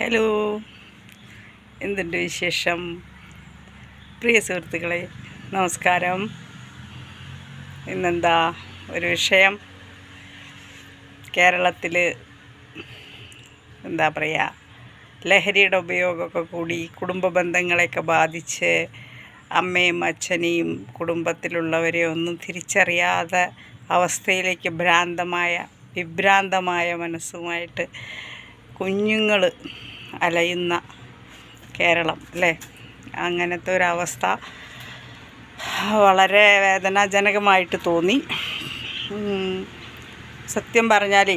Hello. എന്തുണ്ട് വിശേഷം? പ്രിയ സുഹൃത്തുക്കളെ നമസ്കാരം. ഇന്നെന്താ ഒരു വിഷയം? കേരളത്തിൽ എന്താ പറയുക ലഹരിയുടെ ഉപയോഗമൊക്കെ കൂടി കുടുംബ ബന്ധങ്ങളെയൊക്കെ ബാധിച്ച് അമ്മയും അച്ഛനെയും കുടുംബത്തിലുള്ളവരെ ഒന്നും തിരിച്ചറിയാതെ അവസ്ഥയിലേക്ക് ഭ്രാന്തമായ വിഭ്രാന്തമായ മനസ്സുമായിട്ട് കുഞ്ഞുങ്ങൾ അലയുന്ന കേരളം അല്ലേ? അങ്ങനത്തെ ഒരവസ്ഥ വളരെ വേദനാജനകമായിട്ട് തോന്നി. സത്യം പറഞ്ഞാൽ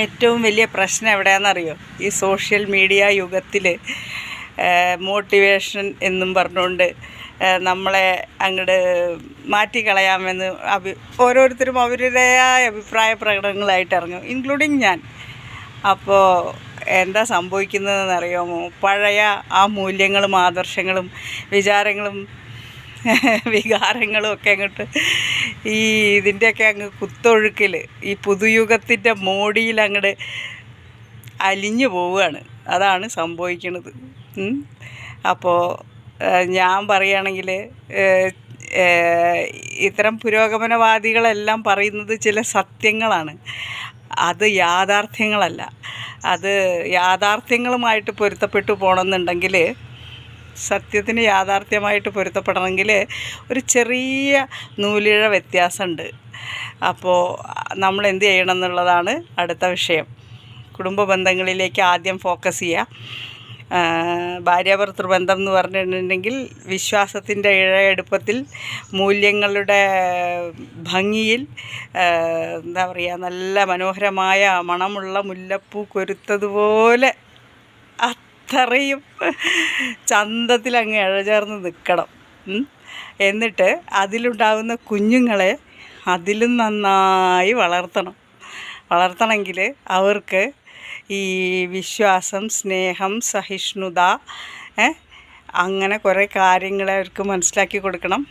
ഏറ്റവും വലിയ പ്രശ്നം എവിടെയാണെന്നറിയോ? ഈ സോഷ്യൽ മീഡിയ യുഗത്തിൽ മോട്ടിവേഷൻ എന്നും പറഞ്ഞുകൊണ്ട് നമ്മളെ അങ്ങോട്ട് മാറ്റിക്കളയാമെന്ന് അഭി ഓരോരുത്തരും അവരുടേതായ അഭിപ്രായ പ്രകടനങ്ങളായിട്ട് ഇറങ്ങും ഇൻക്ലൂഡിങ് ഞാൻ. അപ്പോൾ എന്താ സംഭവിക്കുന്നതെന്ന് അറിയാമോ പഴയ ആ മൂല്യങ്ങളും ആദർശങ്ങളും വിചാരങ്ങളും വികാരങ്ങളും ഒക്കെ അങ്ങോട്ട് ഈ ഇതിന്റെയൊക്കെ അങ്ങ് കുത്തൊഴുക്കിൽ ഈ പുതുയുഗത്തിന്റെ മോടിയിൽ അങ്ങോട്ട് അലിഞ്ഞു പോവുകയാണ്. അതാണ് സംഭവിക്കുന്നത്. അപ്പോൾ ഞാൻ പറയുകയാണെങ്കിൽ ഇത്തരം പുരോഗമനവാദികളെല്ലാം പറയുന്നത് ചില സത്യങ്ങളാണ്. അത് യാഥാർത്ഥ്യങ്ങളല്ല. അത് യാഥാർത്ഥ്യങ്ങളുമായിട്ട് പൊരുത്തപ്പെട്ടു പോകണമെന്നുണ്ടെങ്കിൽ സത്യത്തിന് യാഥാർത്ഥ്യമായിട്ട് പൊരുത്തപ്പെടണമെങ്കിൽ ഒരു ചെറിയ നൂലിഴ വ്യത്യാസമുണ്ട്. അപ്പോൾ നമ്മൾ എന്ത് ചെയ്യണം എന്നുള്ളതാണ് അടുത്ത വിഷയം. കുടുംബ ബന്ധങ്ങളിലേക്ക് ആദ്യം ഫോക്കസ് ചെയ്യുക. ഭാര്യാഭർത്തൃ ബന്ധം എന്ന് പറഞ്ഞിട്ടുണ്ടെങ്കിൽ വിശ്വാസത്തിന്റെ ഇഴയെടുപ്പത്തിൽ മൂല്യങ്ങളുടെ ഭംഗിയിൽ എന്താ പറയുക നല്ല മനോഹരമായ മണമുള്ള മുല്ലപ്പൂ കൊരുത്തതുപോലെ അത്രയും ചന്തത്തിൽ അങ്ങ് ഇഴചേർന്ന് നിൽക്കണം. എന്നിട്ട് അതിലുണ്ടാകുന്ന കുഞ്ഞുങ്ങളെ അതിലും നന്നായി വളർത്തണം. വളർത്തണമെങ്കിൽ അവർക്ക് ഈ വിശ്വാസം സ്നേഹം സഹിഷ്ണുത അങ്ങനെ കുറേ കാര്യങ്ങൾ അവർക്ക് മനസ്സിലാക്കി കൊടുക്കണം.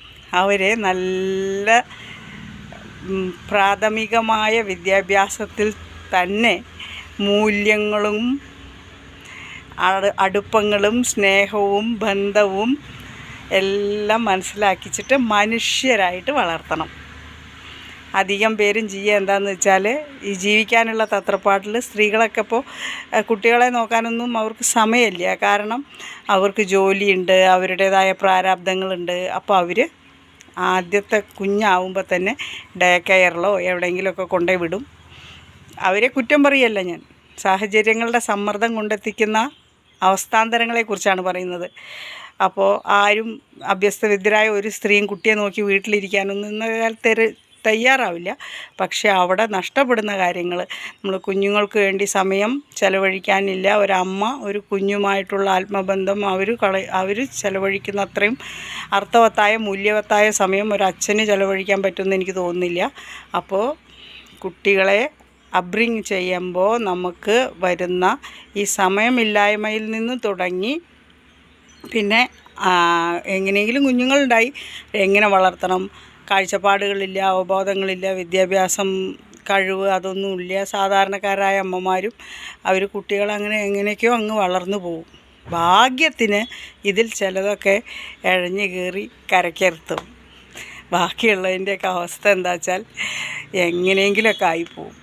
അവരെ നല്ല പ്രാഥമികമായ വിദ്യാഭ്യാസത്തിൽ തന്നെ മൂല്യങ്ങളും അടുപ്പങ്ങളും സ്നേഹവും ബന്ധവും എല്ലാം മനസ്സിലാക്കിച്ചിട്ട് മനുഷ്യരായിട്ട് വളർത്തണം. അധികം പേരും ചെയ്യുക എന്താണെന്ന് വെച്ചാൽ ഈ ജീവിക്കാനുള്ള തത്രപ്പാട്ടിൽ സ്ത്രീകളൊക്കെ ഇപ്പോൾ കുട്ടികളെ നോക്കാനൊന്നും അവർക്ക് സമയമില്ല. കാരണം അവർക്ക് ജോലിയുണ്ട് അവരുടേതായ പ്രാരാബ്ദങ്ങളുണ്ട്. അപ്പോൾ അവർ ആദ്യത്തെ കുഞ്ഞാവുമ്പോൾ തന്നെ ഡേ കെയറിലോ എവിടെയെങ്കിലുമൊക്കെ കൊണ്ടുപോയി വിടും. അവരെ കുറ്റം പറയല്ല ഞാൻ. സാഹചര്യങ്ങളുടെ സമ്മർദ്ദം കൊണ്ടെത്തിക്കുന്ന അവസ്ഥാന്തരങ്ങളെക്കുറിച്ചാണ് പറയുന്നത്. അപ്പോൾ ആരും അഭ്യസ്തവിദ്യരായ ഒരു സ്ത്രീയും കുട്ടിയെ നോക്കി വീട്ടിലിരിക്കാനൊന്നും ഇന്ന കാലത്ത് തയ്യാറാവില്ല. പക്ഷേ അവിടെ നഷ്ടപ്പെടുന്ന കാര്യങ്ങൾ നമ്മൾ കുഞ്ഞുങ്ങൾക്ക് വേണ്ടി സമയം ചിലവഴിക്കാനില്ല. ഒരമ്മ ഒരു കുഞ്ഞുമായിട്ടുള്ള ആത്മബന്ധം അവർ കള അവർ ചിലവഴിക്കുന്ന അത്രയും അർത്ഥവത്തായ മൂല്യവത്തായ സമയം ഒരു അച്ഛന് ചിലവഴിക്കാൻ പറ്റുമെന്ന് എനിക്ക് തോന്നുന്നില്ല. അപ്പോൾ കുട്ടികളെ അബ്രിങ് ചെയ്യുമ്പോൾ നമുക്ക് വരുന്ന ഈ സമയമില്ലായ്മയിൽ നിന്ന് തുടങ്ങി പിന്നെ എങ്ങനെയെങ്കിലും കുഞ്ഞുങ്ങളുണ്ടായി. എങ്ങനെ വളർത്തണം? കാഴ്ചപ്പാടുകളില്ല അവബോധങ്ങളില്ല വിദ്യാഭ്യാസം കഴിവ് അതൊന്നുമില്ല. സാധാരണക്കാരായ അമ്മമാരും അവർ കുട്ടികളെ അങ്ങനെ എങ്ങനെയൊക്കെയോ അങ്ങ് വളർന്നു പോകും ഭാഗ്യത്തിന് ഇതിൽ ചിലതൊക്കെ ഇഴഞ്ഞു കയറി കരയ്ക്കെത്തും ബാക്കിയുള്ളതിന്റെയൊക്കെ അവസ്ഥ എന്താ വെച്ചാൽ എങ്ങനെയെങ്കിലുമൊക്കെ ആയിപ്പോവും.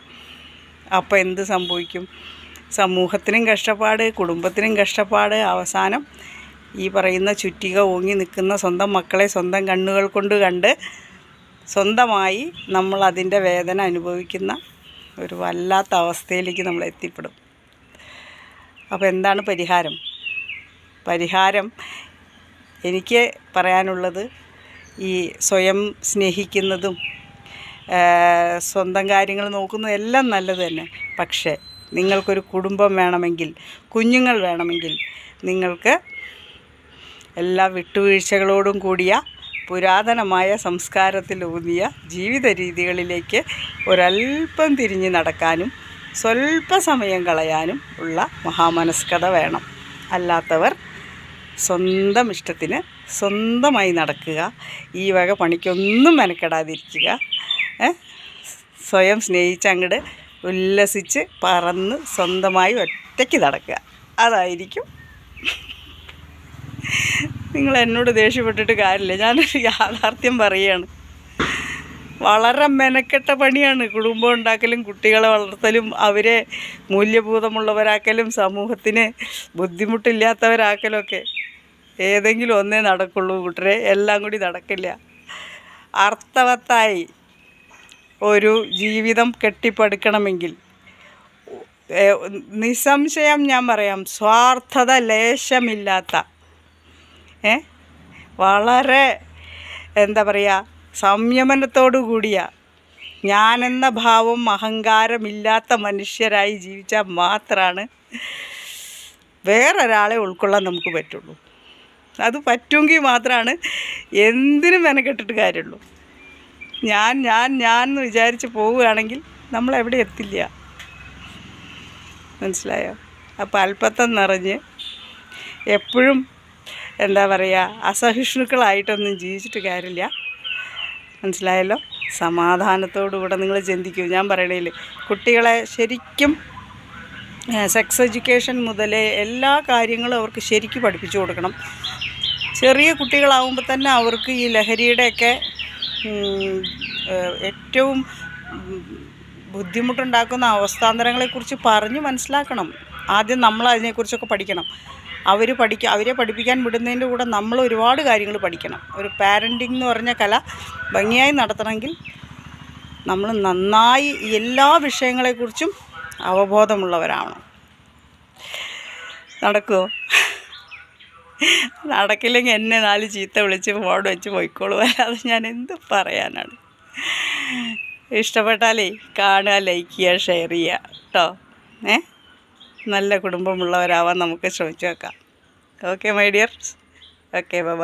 അപ്പോൾ എന്ത് സംഭവിക്കും? സമൂഹത്തിനും കഷ്ടപ്പാട് കുടുംബത്തിനും കഷ്ടപ്പാട് അവസാനം ഈ പറയുന്ന ചുറ്റിക ഓങ്ങി നിൽക്കുന്ന സ്വന്തം മക്കളെ സ്വന്തം കണ്ണുകൾ കൊണ്ട് കണ്ട് സ്വന്തമായി നമ്മൾ അതിന്റെ വേദന അനുഭവിക്കുന്ന ഒരു വല്ലാത്ത അവസ്ഥയിലേക്ക് നമ്മൾ എത്തിപ്പെടും. അപ്പോൾ എന്താണ് പരിഹാരം? പരിഹാരം എനിക്ക് പറയാനുള്ളത് ഈ സ്വയം സ്നേഹിക്കുന്നതും സ്വന്തം കാര്യങ്ങൾ നോക്കുന്നതും എല്ലാം നല്ലത് തന്നെ. പക്ഷേ നിങ്ങൾക്കൊരു കുടുംബം വേണമെങ്കിൽ കുഞ്ഞുങ്ങൾ വേണമെങ്കിൽ നിങ്ങൾക്ക് എല്ലാ വിട്ടുവീഴ്ചകളോടും കൂടിയ പുരാതനമായ സംസ്കാരത്തിലൂന്നിയ ജീവിത രീതികളിലേക്ക് ഒരല്പം തിരിഞ്ഞ് നടക്കാനും സ്വല്പ സമയം കളയാനും ഉള്ള മഹാമനസ്കത വേണം. അല്ലാത്തവർ സ്വന്തം ഇഷ്ടത്തിന് സ്വന്തമായി നടക്കുക. ഈ വക പണിക്കൊന്നും മെനക്കെടാതിരിക്കുക. സ്വയം സ്നേഹിച്ച് അങ്ങോട്ട് ഉല്ലസിച്ച് പറന്ന് സ്വന്തമായി ഒറ്റയ്ക്ക് നടക്കുക. അതായിരിക്കും. നിങ്ങൾ എന്നോട് ദേഷ്യപ്പെട്ടിട്ട് കാര്യമില്ല. ഞാനൊരു യാഥാർത്ഥ്യം പറയുകയാണ്. വളരെ മെനക്കെട്ട പണിയാണ്. കുടുംബം ഉണ്ടാക്കലും കുട്ടികളെ വളർത്തലും അവരെ മൂല്യബോധമുള്ളവരാക്കലും സമൂഹത്തിന് ബുദ്ധിമുട്ടില്ലാത്തവരാക്കലൊക്കെ ഏതെങ്കിലും ഒന്നേ നടക്കുള്ളൂ കൂട്ടരെ എല്ലാം കൂടി നടക്കില്ല. അർത്ഥവത്തായി ഒരു ജീവിതം കെട്ടിപ്പടുക്കണമെങ്കിൽ നിസ്സംശയം ഞാൻ പറയാം സ്വാർത്ഥത ലേശമില്ലാത്ത ഏ? വളരെ എന്താ പറയുക സംയമനത്തോടു കൂടിയ. ഞാനെന്ന ഭാവം അഹങ്കാരമില്ലാത്ത മനുഷ്യരായി ജീവിച്ചാൽ മാത്രമാണ് വേറൊരാളെ ഉൾക്കൊള്ളാൻ നമുക്ക് പറ്റുള്ളൂ. അത് പറ്റുമെങ്കിൽ മാത്രമാണ് എന്തിനും മെനക്കെട്ടിട്ട് കാര്യമുള്ളൂ. ഞാൻ ഞാൻ ഞാൻ എന്ന് വിചാരിച്ച് പോവുകയാണെങ്കിൽ നമ്മളെവിടെ എത്തില്ല. മനസ്സിലായോ? അപ്പോൾ അല്പത്തം നിറഞ്ഞ് എപ്പോഴും എന്താ പറയുക അസഹിഷ്ണുക്കളായിട്ടൊന്നും ജീവിച്ചിട്ട് കാര്യമില്ല. മനസ്സിലായല്ലോ? സമാധാനത്തോടുകൂടെ നിങ്ങൾ ചിന്തിക്കൂ. ഞാൻ പറയണേൽ കുട്ടികളെ ശരിക്കും സെക്സ് എഡ്യൂക്കേഷൻ മുതലേ എല്ലാ കാര്യങ്ങളും അവർക്ക് ശരിക്കും പഠിപ്പിച്ചു കൊടുക്കണം. ചെറിയ കുട്ടികളാവുമ്പോൾ തന്നെ അവർക്ക് ഈ ലഹരിയുടെയൊക്കെ ഏറ്റവും ബുദ്ധിമുട്ടുണ്ടാക്കുന്ന അവസ്ഥാന്തരങ്ങളെക്കുറിച്ച് പറഞ്ഞ് മനസ്സിലാക്കണം. ആദ്യം നമ്മൾ അതിനെക്കുറിച്ചൊക്കെ പഠിക്കണം. അവർ പഠിക്കുക അവരെ പഠിപ്പിക്കാൻ വിടുന്നതിന്റെ കൂടെ നമ്മൾ ഒരുപാട് കാര്യങ്ങൾ പഠിക്കണം. ഒരു പാരന്റിങ് എന്ന് പറഞ്ഞ കല ഭംഗിയായി നടത്തണമെങ്കിൽ നമ്മൾ നന്നായി എല്ലാ വിഷയങ്ങളെക്കുറിച്ചും അവബോധമുള്ളവരാവണം. നടക്കുമോ നടക്കില്ലെങ്കിൽ എന്നെ നാല് ചീത്ത വിളിച്ച് ഫോൺ വെച്ച് പോയിക്കോളൂ. അല്ലാതെ ഞാൻ എന്ത് പറയാനാണ്? ഇഷ്ടപ്പെട്ടാലേ കാണുക ലൈക്ക് ചെയ്യുക ഷെയർ ചെയ്യുക കേട്ടോ ഏ? നല്ല കുടുംബമുള്ളവരാവാൻ നമുക്ക് ശ്രമിച്ചു വെക്കാം okay my dear okay bye